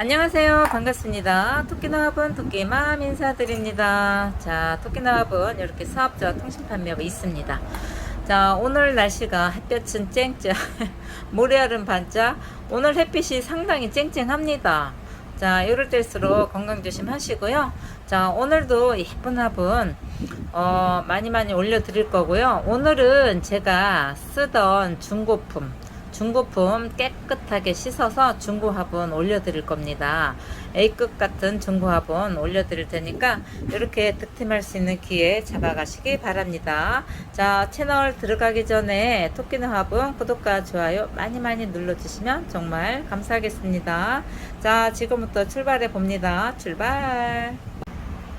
안녕하세요. 반갑습니다. 토끼나합은 토끼맘 인사드립니다. 자, 토끼나합은 이렇게 사업자 통신 판매가 있습니다. 자, 오늘 날씨가 햇볕은 쨍쨍, 모래알은 반짝. 오늘 햇빛이 상당히 쨍쨍합니다. 자, 이럴 때일수록 건강 조심하시고요. 자, 오늘도 예쁜 화분, 어, 많이 많이 올려드릴 거고요. 오늘은 제가 쓰던 중고품, 중고품 깨끗하게 씻어서 중고 화분 올려드릴 겁니다. A급 같은 중고 화분 올려드릴 테니까 이렇게 득템할 수 있는 기회 잡아가시기 바랍니다. 자 채널 들어가기 전에 토끼는 화분 구독과 좋아요 많이 많이 눌러주시면 정말 감사하겠습니다. 자 지금부터 출발해 봅니다. 출발.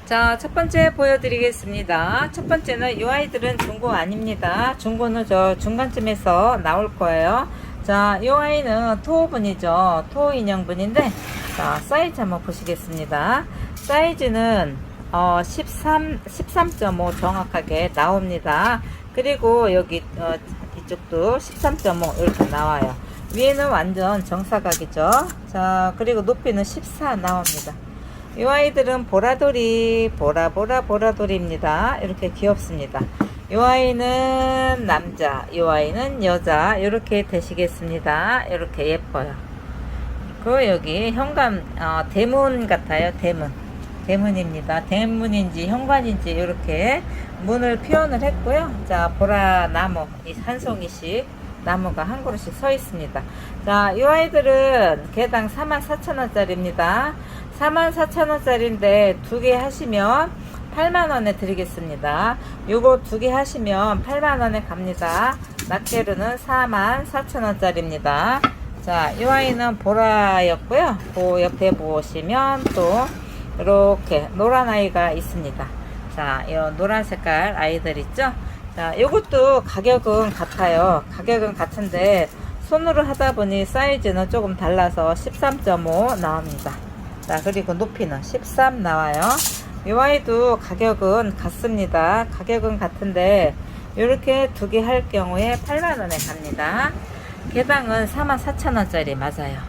자, 첫 번째 보여드리겠습니다. 첫 번째는 이 아이들은 중고 아닙니다. 중고는 저 중간쯤에서 나올 거예요. 자, 이 아이는 토분이죠. 토 인형분인데, 자, 사이즈 한번 보시겠습니다. 사이즈는 어, 13, 13.5 정확하게 나옵니다. 그리고 여기 어, 이쪽도 13.5 이렇게 나와요. 위에는 완전 정사각이죠. 자, 그리고 높이는 14 나옵니다. 이 아이들은 보라돌이, 보라보라 보라돌이입니다. 이렇게 귀엽습니다. 이 아이는 남자, 이 아이는 여자, 이렇게 되시겠습니다. 이렇게 예뻐요. 그 여기 현관, 어, 대문 같아요. 대문. 대문입니다. 대문인지 현관인지 이렇게 문을 표현을 했고요. 자, 보라 나무, 이한 송이씩 나무가 한 그루씩 서 있습니다. 자, 이 아이들은 개당 44,000원짜리입니다. 44,000원짜리인데 두 개 하시면 8만원에 드리겠습니다. 요거 두 개 하시면 8만원에 갑니다. 낱개로는 44,000원짜리입니다. 자, 이 아이는 보라였고요. 그 옆에 보시면 또 이렇게 노란 아이가 있습니다. 자, 이 노란 색깔 아이들 있죠? 자, 요것도 가격은 같아요. 가격은 같은데 손으로 하다 보니 사이즈는 조금 달라서 13.5 나옵니다. 자, 그리고 높이는 13 나와요. 이 아이도 가격은 같습니다. 가격은 같은데 이렇게 두 개 할 경우에 8만원에 갑니다. 개당은 44,000원짜리 맞아요.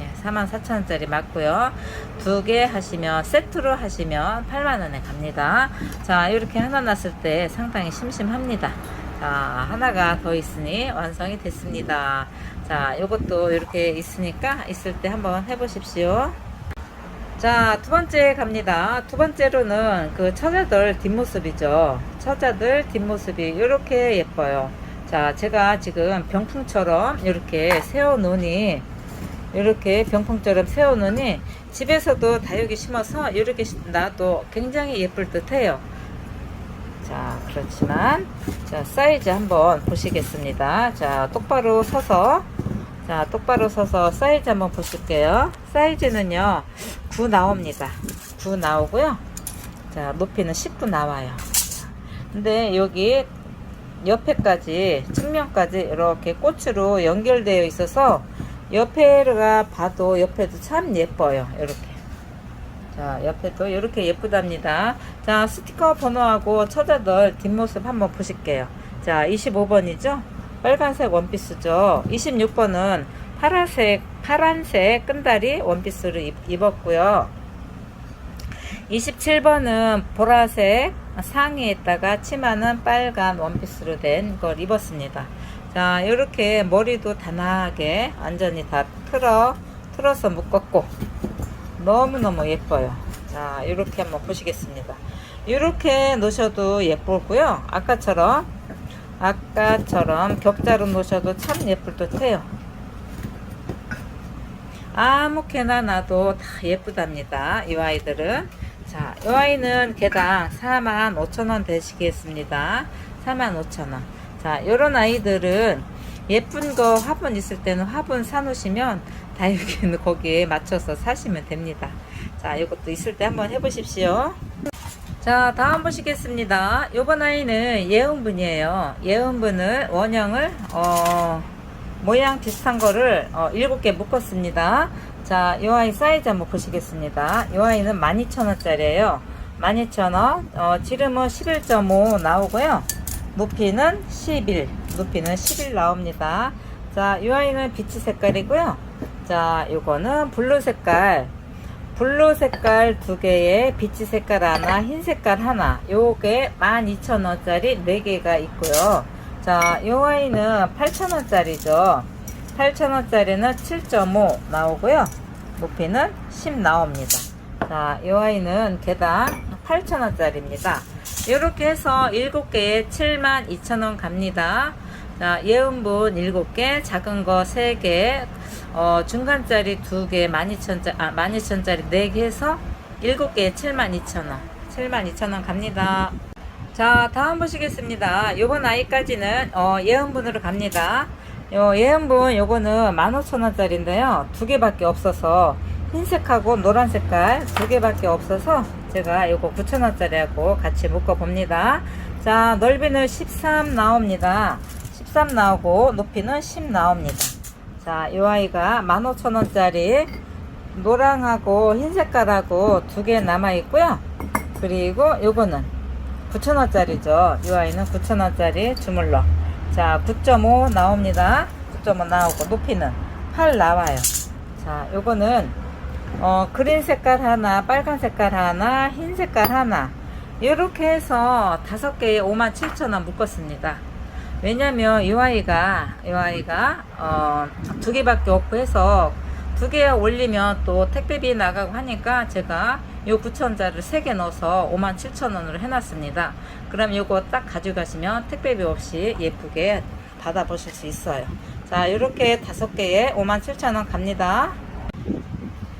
예, 44,000원짜리 맞고요. 두 개 하시면 세트로 하시면 8만원에 갑니다. 자, 이렇게 하나 났을 때 상당히 심심합니다. 자, 하나가 더 있으니 완성이 됐습니다. 자, 요것도 이렇게 있으니까 있을 때 한번 해보십시오. 자, 두 번째 갑니다. 두 번째로는 그 처자들 뒷모습이죠. 처자들 뒷모습이 이렇게 예뻐요. 자, 제가 지금 병풍처럼 이렇게 세워놓으니, 이렇게 병풍처럼 세워놓으니, 집에서도 다육이 심어서 이렇게 놔도 굉장히 예쁠 듯 해요. 자, 그렇지만, 자, 사이즈 한번 보시겠습니다. 자, 똑바로 서서, 자, 똑바로 서서 사이즈 한번 보실게요. 사이즈는요, 9 나옵니다. 9 나오고요. 자, 높이는 19 나와요. 근데 여기 옆에까지, 측면까지 이렇게 꽃으로 연결되어 있어서 옆에가 봐도 옆에도 참 예뻐요. 이렇게. 자, 옆에도 이렇게 예쁘답니다. 자, 스티커 번호하고 처자들 뒷모습 한번 보실게요. 자, 25번이죠? 빨간색 원피스죠. 26번은 파란색, 파란색 끈다리 원피스를 입, 입었고요. 27번은 보라색 상의에다가 치마는 빨간 원피스로 된 걸 입었습니다. 자, 이렇게 머리도 단아하게 완전히 다 틀어, 틀어서 묶었고, 너무너무 예뻐요. 자, 이렇게 한번 보시겠습니다. 이렇게 놓으셔도 예쁘고요. 아까처럼, 아까처럼 격자로 놓으셔도 참 예쁠 듯 해요. 아무렇게나 놔도 다 예쁘답니다. 이 아이들은. 자, 이 아이는 개당 45,000원 되시겠습니다. 45,000원. 자, 요런 아이들은 예쁜 거 화분 있을 때는 화분 사놓으시면 다육이는 거기에 맞춰서 사시면 됩니다. 자, 이것도 있을 때 한번 해보십시오. 자, 다음 보시겠습니다. 요번 아이는 예은분이에요. 예은분을, 원형을, 어, 모양 비슷한 거를 어, 7개 묶었습니다. 자, 이 아이 사이즈 한번 보시겠습니다. 이 아이는 12,000원짜리예요. 12,000원. 어, 지름은 11.5 나오고요. 높이는 11. 높이는 11 나옵니다. 자, 이 아이는 비치 색깔이고요. 자, 요거는 블루 색깔. 블루 색깔 두 개에 비치 색깔 하나, 흰 색깔 하나. 요게 12,000원짜리 4개가 있고요. 자, 요 아이는 8,000원짜리죠. 8,000원짜리는 7.5 나오고요. 높이는 10 나옵니다. 자, 요 아이는 개당 8,000원짜리입니다. 이렇게 해서 7개에 72,000원 갑니다. 자, 예은분 7개, 작은 거 3개, 어, 중간짜리 2개, 12,000짜리, 아, 12,000짜리 4개 해서 7개에 72,000원. 72,000원 갑니다. 자, 다음 보시겠습니다. 요번 아이까지는, 어, 예은분으로 갑니다. 요 예은분 요거는 15,000원짜리인데요. 두 개밖에 없어서 흰색하고 노란 색깔 두 개밖에 없어서 제가 요거 9,000원짜리하고 같이 묶어 봅니다. 자, 넓이는 13 나옵니다. 13 나오고 높이는 10 나옵니다. 자, 요 아이가 15,000원짜리 노랑하고 흰 색깔하고 두 개 남아 있고요. 그리고 요거는 9,000원짜리죠. 이 아이는 9,000원짜리 주물러. 자, 9.5 나옵니다. 9.5 나오고 높이는 8 나와요. 자, 요거는 어, 그린 색깔 하나, 빨간 색깔 하나, 흰 색깔 하나. 이렇게 해서 다섯 개에 57,000원 묶었습니다. 왜냐면 이 아이가 이 아이가 어, 두 개밖에 없고 해서 두 개 올리면 또 택배비 나가고 하니까 제가 요 9천원짜리를 세 개 넣어서 57,000원으로 해놨습니다. 그럼 요거 딱 가져가시면 택배비 없이 예쁘게 받아보실 수 있어요. 자, 이렇게 다섯 개에 57,000원 갑니다.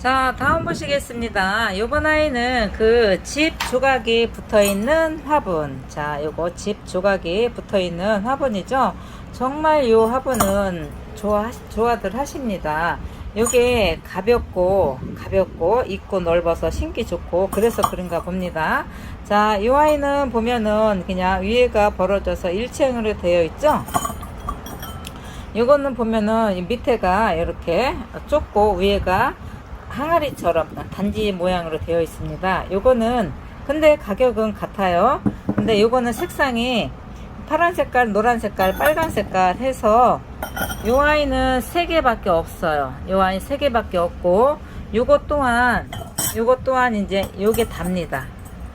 자, 다음 보시겠습니다. 요번 아이는 그 집 조각이 붙어 있는 화분. 자, 요거 집 조각이 붙어 있는 화분이죠. 정말 요 화분은 좋아, 좋아들 하십니다. 요게 가볍고, 가볍고, 입고 넓어서 신기 좋고, 그래서 그런가 봅니다. 자, 요 아이는 보면은 그냥 위에가 벌어져서 일체형으로 되어 있죠. 요거는 보면은 이 밑에가 이렇게 좁고 위에가 항아리처럼 단지 모양으로 되어 있습니다. 요거는 근데 가격은 같아요. 근데 요거는 색상이 파란 색깔, 노란 색깔, 빨간 색깔 해서 요 아이는 세 개밖에 없어요. 요 아이 세 개밖에 없고 요것 또한 요것 또한 이제 요게 답니다.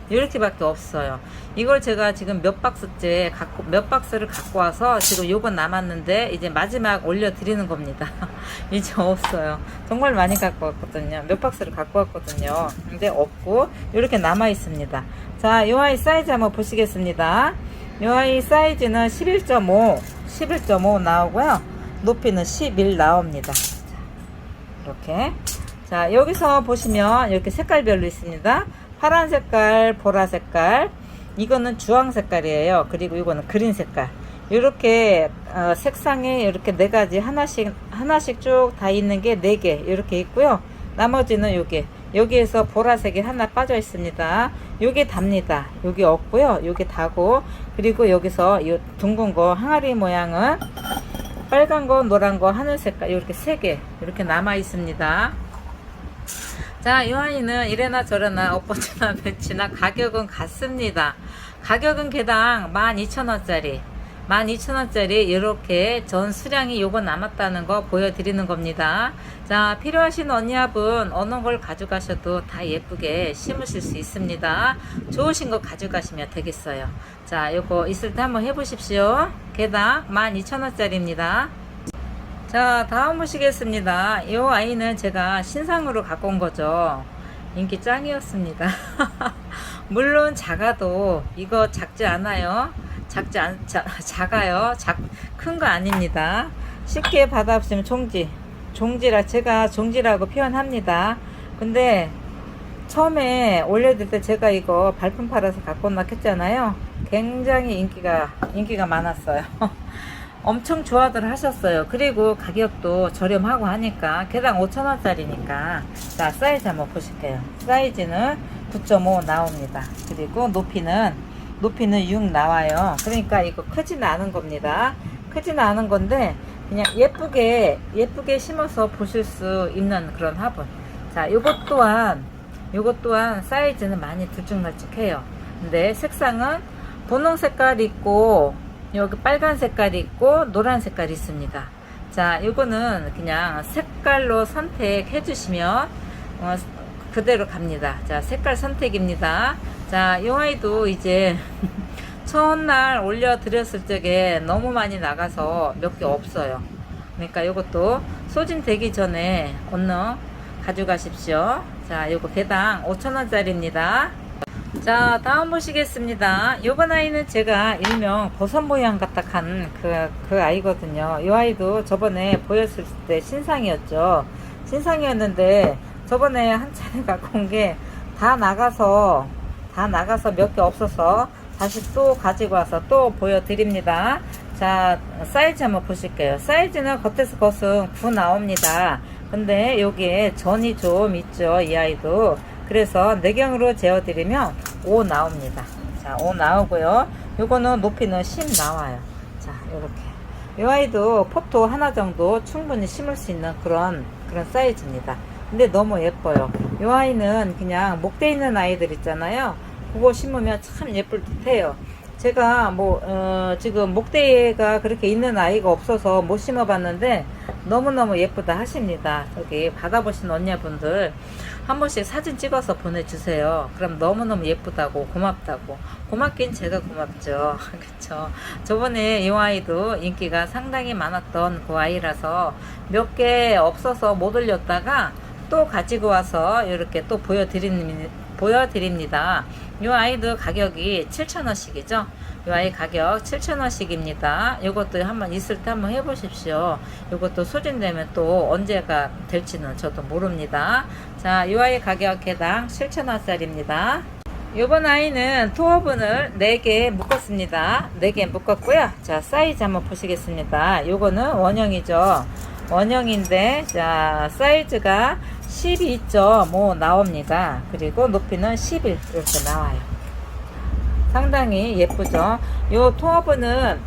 이렇게밖에 없어요. 이걸 제가 지금 몇 박스째 갖고 몇 박스를 갖고 와서 지금 요거 남았는데 이제 마지막 올려 드리는 겁니다. 이제 없어요. 정말 많이 갖고 왔거든요. 몇 박스를 갖고 왔거든요. 근데 없고 이렇게 남아 있습니다. 자, 요 아이 사이즈 한번 보시겠습니다. 요 아이 사이즈는 11.5, 11.5 나오고요. 높이는 11 나옵니다. 자, 이렇게. 자, 여기서 보시면 이렇게 색깔별로 있습니다. 파란 색깔, 보라 색깔, 이거는 주황 색깔이에요. 그리고 이거는 그린 색깔. 이렇게 어, 색상에 이렇게 네 가지 하나씩 하나씩 쭉 다 있는 게 네 개 이렇게 있고요. 나머지는 요게 여기에서 보라색이 하나 빠져 있습니다. 요게 답니다. 요게 없고요. 요게 다고 그리고 여기서 요 둥근 거 항아리 모양은 빨간 거, 노란 거, 하늘 색깔 이렇게 세 개 이렇게 남아 있습니다. 자, 이 아이는 이래나 저래나 엇버지나 배치나 가격은 같습니다. 가격은 개당 12,000원짜리. 12,000원짜리 이렇게 전 수량이 요거 남았다는 거 보여드리는 겁니다. 자, 필요하신 언니합은 어느 걸 가져가셔도 다 예쁘게 심으실 수 있습니다. 좋으신 거 가져가시면 되겠어요. 자, 요거 있을 때 한번 해보십시오. 개당 12,000원짜리입니다. 자, 다음 보시겠습니다. 이 아이는 제가 신상으로 갖고 온 거죠. 인기 짱이었습니다. 물론 작아도 이거 작지 않아요. 작지 않, 자, 작아요. 작, 큰 거 아닙니다. 쉽게 받아보시면 종지. 종지라, 제가 종지라고 표현합니다. 근데 처음에 올려드릴 때 제가 이거 발품 팔아서 갖고 온다 했잖아요. 굉장히 인기가, 인기가 많았어요. 엄청 좋아들 하셨어요. 그리고 가격도 저렴하고 하니까 개당 5천원짜리니까 자 사이즈 한번 보실게요. 사이즈는 9.5 나옵니다. 그리고 높이는 높이는 6 나와요. 그러니까 이거 크지는 않은 겁니다. 크지는 않은 건데 그냥 예쁘게 예쁘게 심어서 보실 수 있는 그런 화분. 자 요것 또한 요것 또한 사이즈는 많이 들쭉날쭉해요. 근데 색상은 분홍 색깔 있고 여기 빨간 색깔이 있고 노란 색깔이 있습니다. 자, 이거는 그냥 색깔로 선택해 주시면 어, 그대로 갑니다. 자, 색깔 선택입니다. 자, 이 아이도 이제 첫날 올려드렸을 적에 너무 많이 나가서 몇 개 없어요. 그러니까 이것도 소진되기 전에 얼른 가져가십시오. 자, 요거 개당 5천원짜리입니다. 자, 다음 보시겠습니다. 요번 아이는 제가 일명 버섯 모양 같다 한 그, 그 아이거든요. 이 아이도 저번에 보였을 때 신상이었죠. 신상이었는데 저번에 한 차례 갖고 온 게 다 나가서 다 나가서 몇 개 없어서 다시 또 가지고 와서 또 보여드립니다. 자, 사이즈 한번 보실게요. 사이즈는 겉에서 겉은 9 나옵니다. 근데 여기에 전이 좀 있죠. 이 아이도. 그래서 내경으로 재어드리면 5 나옵니다. 자, 5 나오고요. 요거는 높이는 10 나와요. 자, 요렇게. 이 아이도 포토 하나 정도 충분히 심을 수 있는 그런, 그런 사이즈입니다. 근데 너무 예뻐요. 이 아이는 그냥 목대 있는 아이들 있잖아요. 그거 심으면 참 예쁠 듯 해요. 제가 뭐, 어, 지금 목대가 그렇게 있는 아이가 없어서 못 심어봤는데 너무너무 예쁘다 하십니다. 저기 받아보신 언니분들 한 번씩 사진 찍어서 보내주세요. 그럼 너무너무 예쁘다고 고맙다고. 고맙긴 제가 고맙죠. 그쵸. 저번에 이 아이도 인기가 상당히 많았던 그 아이라서 몇 개 없어서 못 올렸다가 또 가지고 와서 이렇게 또 보여드립니다. 보여드립니다. 이 아이도 가격이 7,000원씩이죠. 이 아이 가격 7,000원씩입니다. 이것도 한번 있을 때 한번 해보십시오. 이것도 소진되면 또 언제가 될지는 저도 모릅니다. 자, 이 아이 가격 개당 7,000원짜리입니다. 요번 아이는 토어분을 4개 묶었습니다. 4개 묶었고요. 자, 사이즈 한번 보시겠습니다. 요거는 원형이죠. 원형인데, 자, 사이즈가 12.5 나옵니다. 그리고 높이는 11 이렇게 나와요. 상당히 예쁘죠. 요 통화분은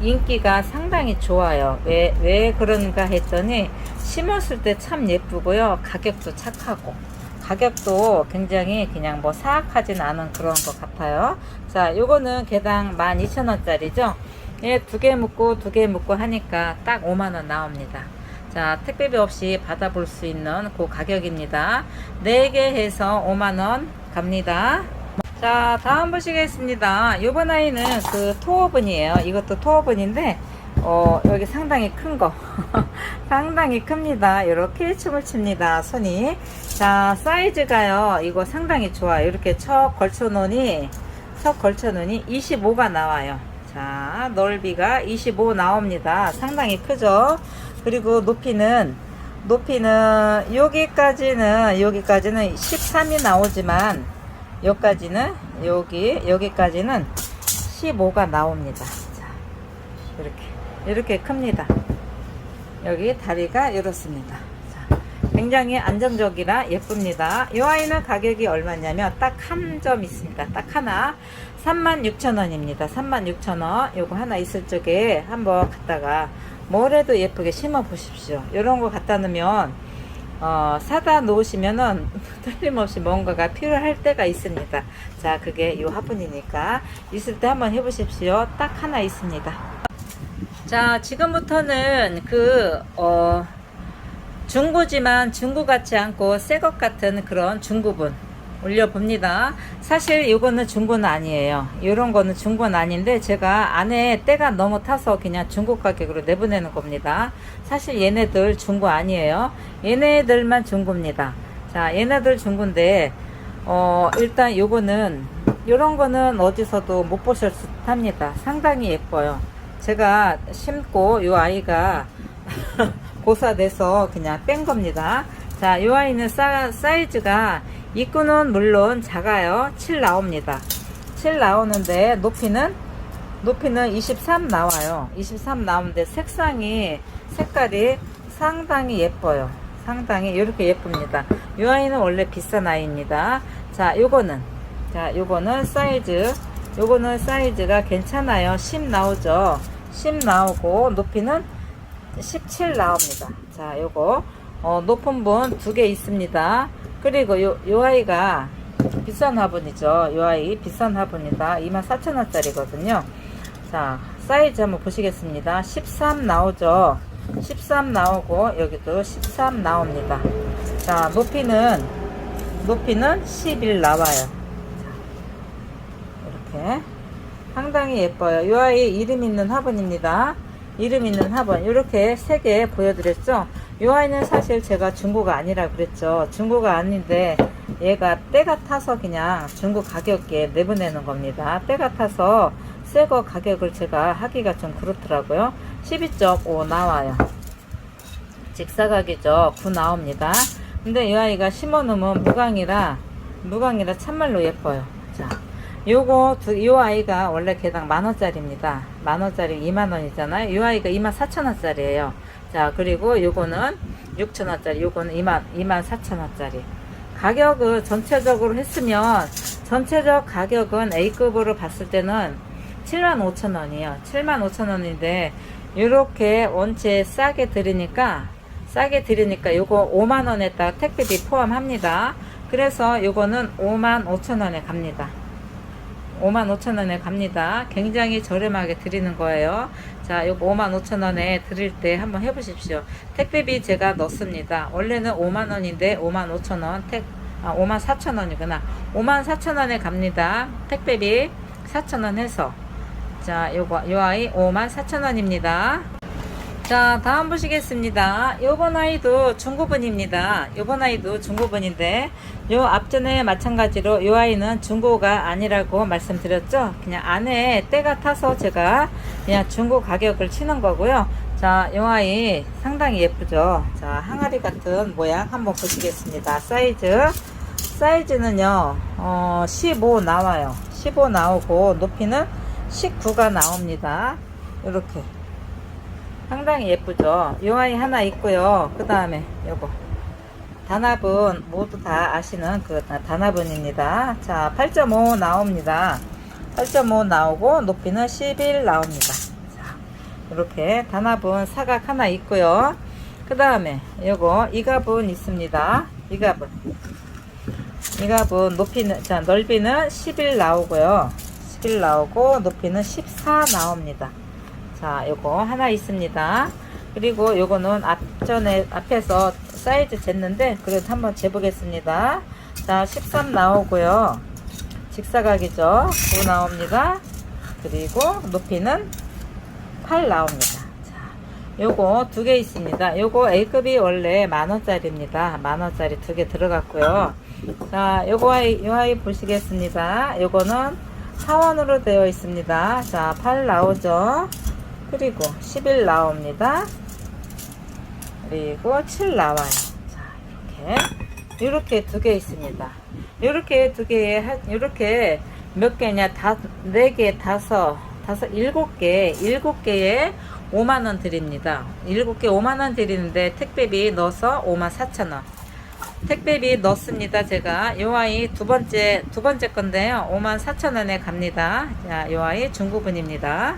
인기가 상당히 좋아요. 왜, 왜 그런가 했더니 심었을 때 참 예쁘고요. 가격도 착하고. 가격도 굉장히 그냥 뭐 사악하진 않은 그런 것 같아요. 자, 요거는 개당 12,000원짜리죠. 예, 두 개 묶고 두 개 묶고 하니까 딱 5만원 나옵니다. 자, 택배비 없이 받아볼 수 있는 그 가격입니다. 4개 해서 5만원 갑니다. 자, 다음 보시겠습니다. 요번 아이는 그 토어분이에요. 이것도 토어분인데, 어, 여기 상당히 큰 거. 상당히 큽니다. 이렇게 춤을 춥니다. 손이. 자, 사이즈가요. 이거 상당히 좋아요. 이렇게 척 걸쳐놓으니, 척 걸쳐놓으니 25가 나와요. 자, 넓이가 25 나옵니다. 상당히 크죠? 그리고 높이는, 높이는, 여기까지는, 여기까지는 13이 나오지만, 여기까지는, 여기, 여기까지는 15가 나옵니다. 자, 이렇게. 이렇게 큽니다. 여기 다리가 이렇습니다. 자, 굉장히 안정적이라 예쁩니다. 이 아이는 가격이 얼마냐면 딱 한 점 있습니다. 딱 하나 36,000원입니다. 36,000원 요거 하나 있을 적에 한번 갖다가 뭐래도 예쁘게 심어 보십시오. 이런 거 갖다 놓으면 어, 사다 놓으시면은 틀림없이 뭔가가 필요할 때가 있습니다. 자, 그게 요 화분이니까 있을 때 한번 해보십시오. 딱 하나 있습니다. 자, 지금부터는 그, 어, 중고지만 중고 같지 않고 새 것 같은 그런 중고분 올려봅니다. 사실 이거는 중고는 아니에요. 이런 거는 중고는 아닌데 제가 안에 때가 너무 타서 그냥 중고 가격으로 내보내는 겁니다. 사실 얘네들 중고 아니에요. 얘네들만 중고입니다. 자, 얘네들 중고인데, 어, 일단 요거는, 요런 거는 어디서도 못 보실 듯 합니다. 상당히 예뻐요. 제가 심고 요 아이가 고사돼서 그냥 뺀 겁니다. 자, 요 아이는 사, 사이즈가 입구는 물론 작아요. 7 나옵니다. 7 나오는데 높이는 높이는 23 나와요. 23 나오는데 색상이 색깔이 상당히 예뻐요. 상당히 이렇게 예쁩니다. 이 아이는 원래 비싼 아이입니다. 자, 요거는 자, 요거는 사이즈 요거는 사이즈가 괜찮아요. 10 나오죠. 10 나오고 높이는 17 나옵니다. 자, 요거 어, 높은 분 두 개 있습니다. 그리고 요, 요 아이가 비싼 화분이죠. 요 아이 비싼 화분이다. 24,000원짜리거든요. 자, 사이즈 한번 보시겠습니다. 13 나오죠. 13 나오고 여기도 13 나옵니다. 자, 높이는 높이는 11 나와요. 이렇게 상당히 예뻐요. 이 아이 이름 있는 화분입니다. 이름 있는 화분 이렇게 세 개 보여드렸죠. 이 아이는 사실 제가 중고가 아니라 그랬죠. 중고가 아닌데 얘가 때가 타서 그냥 중고 가격에 내보내는 겁니다. 때가 타서 새 거 가격을 제가 하기가 좀 그렇더라고요. 12.5 나와요. 직사각이죠. 9 나옵니다. 근데 이 아이가 심어놓으면 무광이라 무광이라 참말로 예뻐요. 자, 요거 두, 요 아이가 원래 개당 만원짜리입니다. 만원짜리 2만원이잖아요. 요 아이가 2만 4천원짜리예요. 자, 그리고 요거는 6천원짜리, 요거는 2만, 2만 4천원짜리. 가격을 전체적으로 했으면 전체적 가격은 A급으로 봤을 때는 7만 5천 원이에요. 7만 5천 원인데 이렇게 원체 싸게 드리니까 싸게 드리니까 요거 5만 원에다 택배비 포함합니다. 그래서 요거는 5만 5천 원에 갑니다. 5만 5천 원에 갑니다. 굉장히 저렴하게 드리는 거예요. 자, 요거 5만 5천 원에 드릴 때 한번 해보십시오. 택배비 제가 넣습니다. 원래는 5만 원인데 5만 5천 원, 택, 아, 5만 4천 원이구나. 5만 4천 원에 갑니다. 택배비 4천 원 해서. 자, 요거, 요 아이 5만 4천 원입니다. 자, 다음 보시겠습니다. 요번 아이도 중고분입니다. 요번 아이도 중고분인데, 요 앞전에 마찬가지로 요 아이는 중고가 아니라고 말씀드렸죠? 그냥 안에 때가 타서 제가 그냥 중고 가격을 치는 거고요. 자, 요 아이 상당히 예쁘죠? 자, 항아리 같은 모양 한번 보시겠습니다. 사이즈. 사이즈는요, 어, 15 나와요. 15 나오고, 높이는 19가 나옵니다. 이렇게. 상당히 예쁘죠. 요 아이 하나 있고요. 그 다음에 요거. 단합은 모두 다 아시는 그 단합은입니다. 자, 8.5 나옵니다. 8.5 나오고 높이는 11 나옵니다. 자, 이렇게 단합은 사각 하나 있고요. 그 다음에 요거 이갑은 있습니다. 이갑은 이갑은 높이는 자 넓이는 11 나오고요. 11 나오고 높이는 14 나옵니다. 자, 요거 하나 있습니다. 그리고 요거는 앞전에 앞에서 사이즈 쟀는데 그래도 한번 재보겠습니다. 자, 13 나오고요. 직사각이죠. 9 나옵니다. 그리고 높이는 8 나옵니다. 자, 요거 두 개 있습니다. 요거 A급이 원래 만원짜리입니다. 만원짜리 두 개 들어갔고요. 자, 요거 아이, 요 아이 보시겠습니다. 요거는 사원으로 되어 있습니다. 자, 8 나오죠. 그리고 11 나옵니다. 그리고 7 나와요. 자, 이렇게. 이렇게 두 개 있습니다. 이렇게 두 개에, 한- 이렇게 몇 개냐, 다, 네 개, 다섯, 다섯, 일곱 개, 일곱 개에 5만원 드립니다. 일곱 개 5만원 드리는데 택배비 넣어서 5만 4천원. 택배비 넣습니다. 제가 요 아이 두 번째 두 번째 건데요. 5만 4천 원에 갑니다. 자, 요 아이 중고분입니다.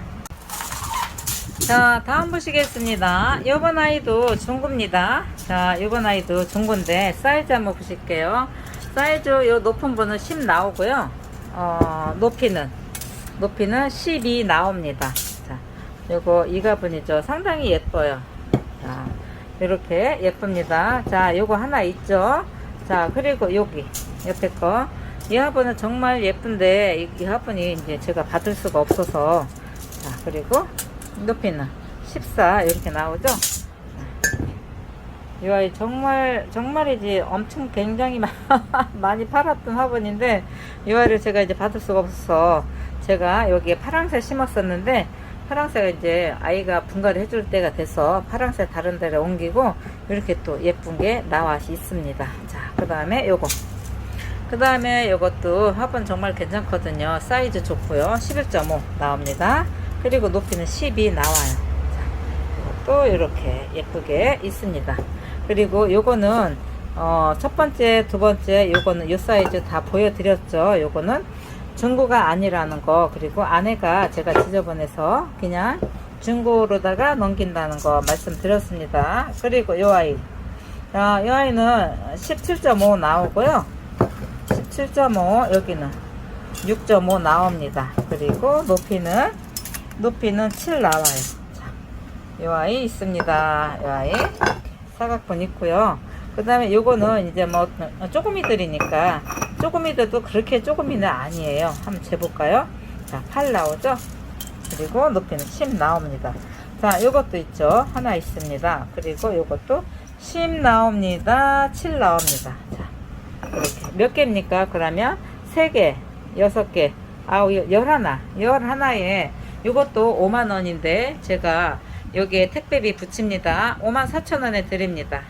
자, 다음 보시겠습니다. 요번 아이도 중고입니다. 자, 요번 아이도 중고인데 사이즈 한번 보실게요. 사이즈 요 높은 분은 10 나오고요. 어, 높이는 높이는 12 나옵니다. 자, 요거 이가분이죠. 상당히 예뻐요. 자, 이렇게 예쁩니다. 자, 요거 하나 있죠. 자, 그리고 여기 옆에 거. 이 화분은 정말 예쁜데 이, 이 화분이 이제 제가 받을 수가 없어서 자, 그리고 높이는 14 이렇게 나오죠. 이 아이 정말 정말이지 엄청 굉장히 마- 많이 팔았던 화분인데 이 아이를 제가 이제 받을 수가 없어서 제가 여기에 파랑새 심었었는데 파랑새가 이제 아이가 분갈이 해줄 때가 돼서 파랑새 다른 데를 옮기고 이렇게 또 예쁜 게 나와 있습니다. 자, 그 다음에 요거. 그 다음에 요것도 화분 정말 괜찮거든요. 사이즈 좋고요. 11.5 나옵니다. 그리고 높이는 12 나와요. 자, 또 이렇게 예쁘게 있습니다. 그리고 요거는 어, 첫 번째, 두 번째 요거는 요 사이즈 다 보여드렸죠. 요거는 중고가 아니라는 거 그리고 안에가 제가 지저분해서 그냥 중고로다가 넘긴다는 거 말씀드렸습니다. 그리고 요 아이 자, 이 아이는 17.5 나오고요. 17.5 여기는 6.5 나옵니다. 그리고 높이는 높이는 7 나와요. 자, 이 아이 있습니다. 이 아이 사각분 있고요. 그 다음에 요거는 이제 뭐 쪼그미들이니까 쪼그미들도 그렇게 쪼그미는 아니에요. 한번 재볼까요? 자, 8 나오죠? 그리고 높이는 10 나옵니다. 자, 요것도 있죠. 하나 있습니다. 그리고 요것도 10 나옵니다. 7 나옵니다. 자, 이렇게. 몇 개입니까? 그러면 3개, 6개, 아우, 11. 11에 요것도 5만원인데 제가 여기에 택배비 붙입니다. 5만 4천원에 드립니다.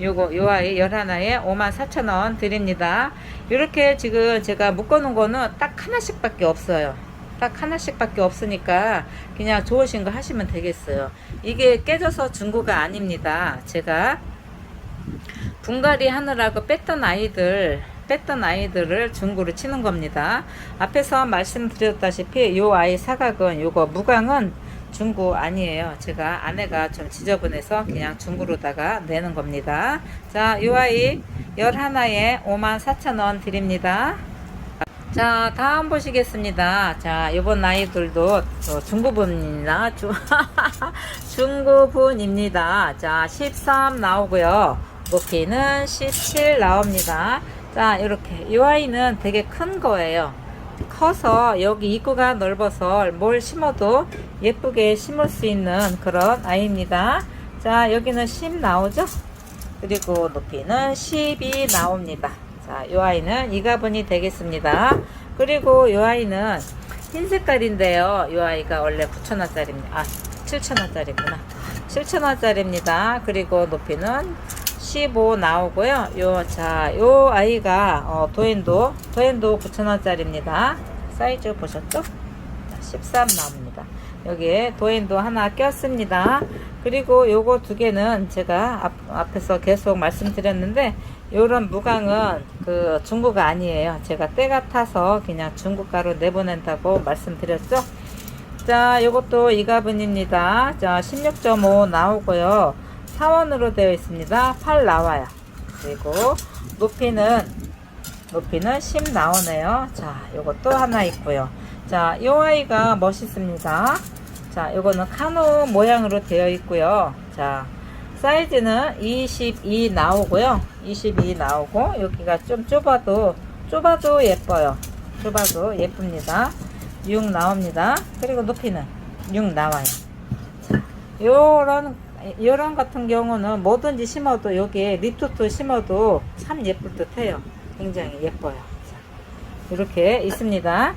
요거 요 아이 11에 5만 4천원 드립니다. 이렇게 지금 제가 묶어 놓은 거는 딱 하나씩밖에 없어요. 딱 하나씩밖에 없으니까 그냥 좋으신 거 하시면 되겠어요. 이게 깨져서 중고가 아닙니다. 제가 분갈이 하느라고 뺐던 아이들 뺐던 아이들을 중고로 치는 겁니다. 앞에서 말씀드렸다시피 요 아이 사각은 요거 무광은 중고 아니에요. 제가 아내가 좀 지저분해서 그냥 중고로다가 내는 겁니다. 자, 요 아이 11에 54,000원 드립니다. 자, 다음 보시겠습니다. 자, 요번 아이들도 또 중고분이나 중, 중고분입니다. 자, 13 나오고요. 높이는 17 나옵니다. 자, 이렇게. 이 아이는 되게 큰 거예요. 커서 여기 입구가 넓어서 뭘 심어도 예쁘게 심을 수 있는 그런 아이입니다. 자, 여기는 10 나오죠? 그리고 높이는 12 나옵니다. 자, 이 아이는 이 가분이 되겠습니다. 그리고 이 아이는 흰 색깔인데요. 이 아이가 원래 9,000원짜리입니다. 아, 7,000원짜리구나. 7,000원짜리입니다. 그리고 높이는 15 나오고요. 요, 자, 요 아이가, 어, 도엔도, 도엔도 9,000원짜리입니다. 사이즈 보셨죠? 자, 13 나옵니다. 여기에 도엔도 하나 꼈습니다. 그리고 요거 두 개는 제가 앞, 앞에서 계속 말씀드렸는데, 요런 무광은 그 중고가 아니에요. 제가 때가 타서 그냥 중고가로 내보낸다고 말씀드렸죠. 자, 요것도 이가분입니다. 자, 16.5 나오고요. 사원으로 되어 있습니다. 8 나와요. 그리고 높이는 높이는 10 나오네요. 자, 요것도 하나 있고요. 자, 요 아이가 멋있습니다. 자, 요거는 카누 모양으로 되어 있고요. 자, 사이즈는 22 나오고요. 22 나오고 여기가 좀 좁아도 좁아도 예뻐요. 좁아도 예쁩니다. 6 나옵니다. 그리고 높이는 6 나와요. 자, 요런 요런 같은 경우는 뭐든지 심어도 여기에 립토트 심어도 참 예쁠 듯 해요. 굉장히 예뻐요. 자, 이렇게 있습니다.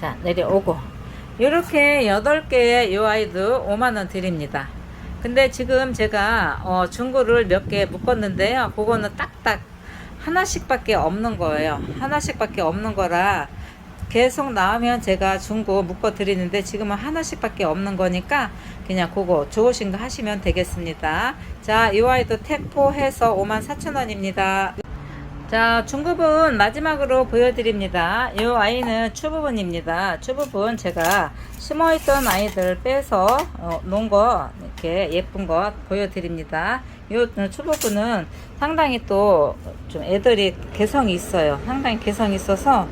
자, 내려오고. 이렇게 8개의 요 아이도 5만원 드립니다. 근데 지금 제가 어, 중고를 몇 개 묶었는데요. 그거는 딱딱 하나씩밖에 없는 거예요. 하나씩밖에 없는 거라 계속 나오면 제가 중고 묶어 드리는데 지금은 하나씩밖에 없는 거니까 그냥 그거 좋으신 거 하시면 되겠습니다. 자, 이 아이도 택포해서 54,000원입니다. 자, 중급은 마지막으로 보여드립니다. 이 아이는 추부분입니다. 추부분 제가 심어있던 아이들 빼서 어, 놓은 거 이렇게 예쁜 거 보여드립니다. 이 추부분은 상당히 또 좀 애들이 개성이 있어요. 상당히 개성이 있어서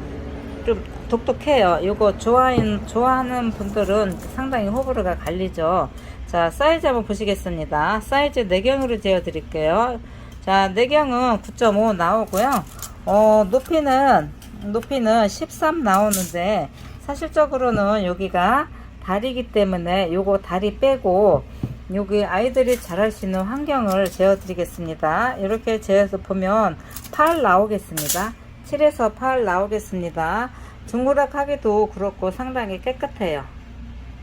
좀 독특해요. 이거 좋아하는, 좋아하는 분들은 상당히 호불호가 갈리죠. 자, 사이즈 한번 보시겠습니다. 사이즈 4경으로 재어 드릴게요. 자, 내경은 9.5 나오고요. 어, 높이는, 높이는 13 나오는데, 사실적으로는 여기가 다리기 때문에 요거 다리 빼고, 여기 아이들이 자랄 수 있는 환경을 재어 드리겠습니다. 이렇게 재어서 보면 8 나오겠습니다. 7에서 8 나오겠습니다. 중고락 하기도 그렇고 상당히 깨끗해요.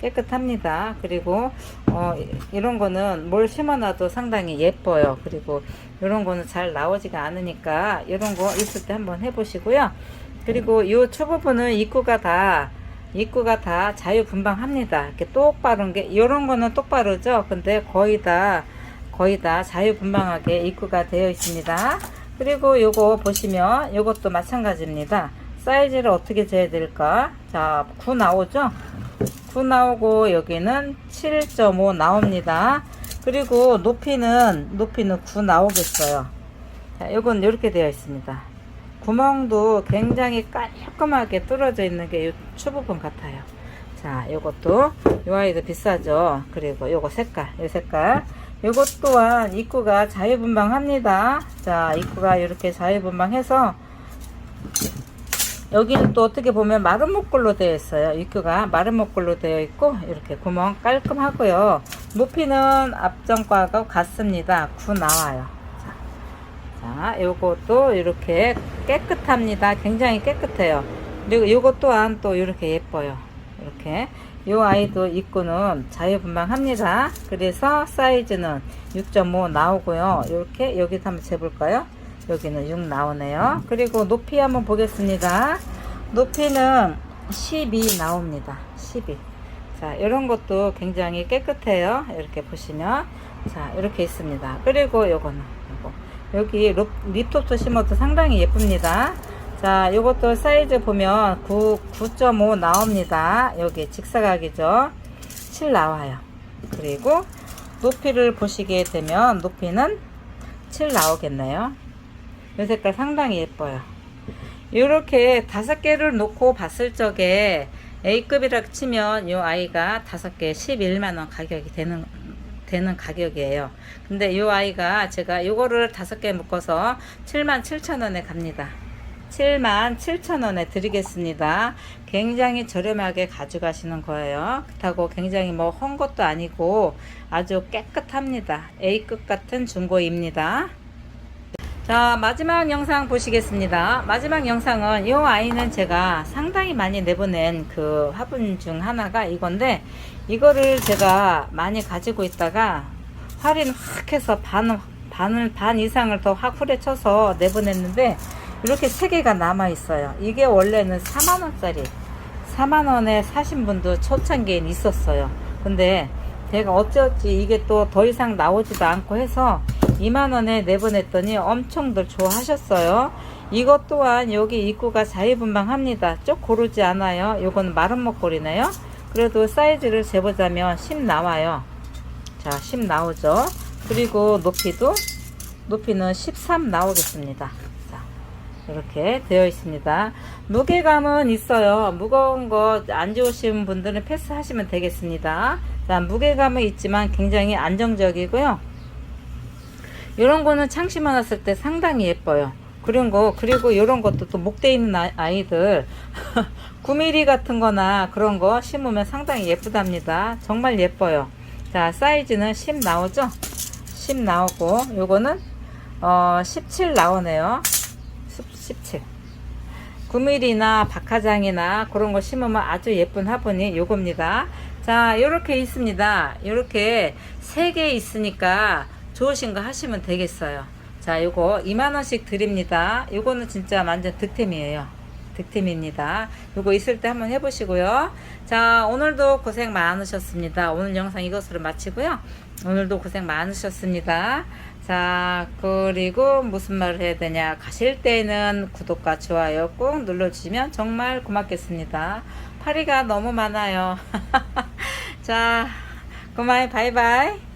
깨끗합니다. 그리고 어, 이런 거는 뭘 심어놔도 상당히 예뻐요. 그리고 이런 거는 잘 나오지가 않으니까 이런 거 있을 때 한번 해보시고요. 그리고 이 초부분은 입구가 다 입구가 다 자유분방합니다. 이렇게 똑바른 게 이런 거는 똑바르죠. 근데 거의 다 거의 다 자유분방하게 입구가 되어 있습니다. 그리고 요거 보시면 요것도 마찬가지입니다. 사이즈를 어떻게 재야 될까? 자, 9 나오죠? 9 나오고 여기는 7.5 나옵니다. 그리고 높이는 높이는 9 나오겠어요. 자, 요건 이렇게 되어 있습니다. 구멍도 굉장히 깔끔하게 뚫어져 있는 게이 추부분 같아요. 자, 요것도 요 아이도 비싸죠. 그리고 요거 색깔, 요 색깔. 요것 또한 입구가 자유분방합니다. 자, 입구가 이렇게 자유분방해서 여기는 또 어떻게 보면 마른 목골로 되어 있어요. 입구가 마른 목골로 되어 있고 이렇게 구멍 깔끔하고요. 높이는 앞전과가 같습니다. 9 나와요. 자, 자, 요것도 이렇게 깨끗합니다. 굉장히 깨끗해요. 그리고 요것 또한 또 이렇게 예뻐요. 이렇게 요 아이도 입구는 자유분방합니다. 그래서 사이즈는 6.5 나오고요. 이렇게 여기도 한번 재볼까요? 여기는 6 나오네요. 그리고 높이 한번 보겠습니다. 높이는 12 나옵니다. 12. 자, 이런 것도 굉장히 깨끗해요. 이렇게 보시면. 자, 이렇게 있습니다. 그리고 요거는, 요거. 여기 롭, 립톱도 심어도 상당히 예쁩니다. 자, 요것도 사이즈 보면 9, 9.5 나옵니다. 여기 직사각이죠. 7 나와요. 그리고 높이를 보시게 되면 높이는 7 나오겠네요. 이 색깔 상당히 예뻐요. 이렇게 다섯 개를 놓고 봤을 적에 A급이라 치면 이 아이가 다섯 개 11만원 가격이 되는 되는 가격이에요. 근데 이 아이가 제가 이거를 다섯 개 묶어서 7만 7천 원에 갑니다. 7만 7천 원에 드리겠습니다. 굉장히 저렴하게 가져가시는 거예요. 그렇다고 굉장히 뭐 헌 것도 아니고 아주 깨끗합니다. A급 같은 중고입니다. 자 마지막 영상 보시겠습니다. 마지막 영상은 이 아이는 제가 상당히 많이 내보낸 그 화분 중 하나가 이건데 이거를 제가 많이 가지고 있다가 할인 확 해서 반, 반을 반 이상을 더 확 후려쳐서 내보냈는데 이렇게 세 개가 남아 있어요. 이게 원래는 4만원짜리 4만원에 사신 분도 초창기엔 있었어요. 근데 제가 어찌어찌 이게 또 더 이상 나오지도 않고 해서 2만원에 내보냈더니 엄청들 좋아하셨어요. 이것 또한 여기 입구가 자유분방합니다. 쪽 고르지 않아요. 요거는 마른 목걸이네요. 그래도 사이즈를 재보자면 10 나와요. 자, 10 나오죠. 그리고 높이도 높이는 13 나오겠습니다. 자, 이렇게 되어 있습니다. 무게감은 있어요. 무거운 거 안 좋으신 분들은 패스하시면 되겠습니다. 자, 무게감은 있지만 굉장히 안정적이고요. 이런 거는 창심어 놨을 때 상당히 예뻐요. 그런 거, 그리고 이런 것도 또 목대 있는 아- 아이들, 9mm 같은 거나 그런 거 심으면 상당히 예쁘답니다. 정말 예뻐요. 자, 사이즈는 10 나오죠? 10 나오고, 요거는, 어, 17 나오네요. 17. 9mm나 박하장이나 그런 거 심으면 아주 예쁜 화분이 요겁니다. 자, 요렇게 있습니다. 요렇게 3개 있으니까 좋으신 거 하시면 되겠어요. 자, 요거 2만원씩 드립니다. 요거는 진짜 완전 득템이에요. 득템입니다. 요거 있을 때 한번 해보시고요. 자, 오늘도 고생 많으셨습니다. 오늘 영상 이것으로 마치고요. 오늘도 고생 많으셨습니다. 자, 그리고 무슨 말을 해야 되냐. 가실 때는 구독과 좋아요 꼭 눌러주시면 정말 고맙겠습니다. 파리가 너무 많아요. 자, 그만 바이바이.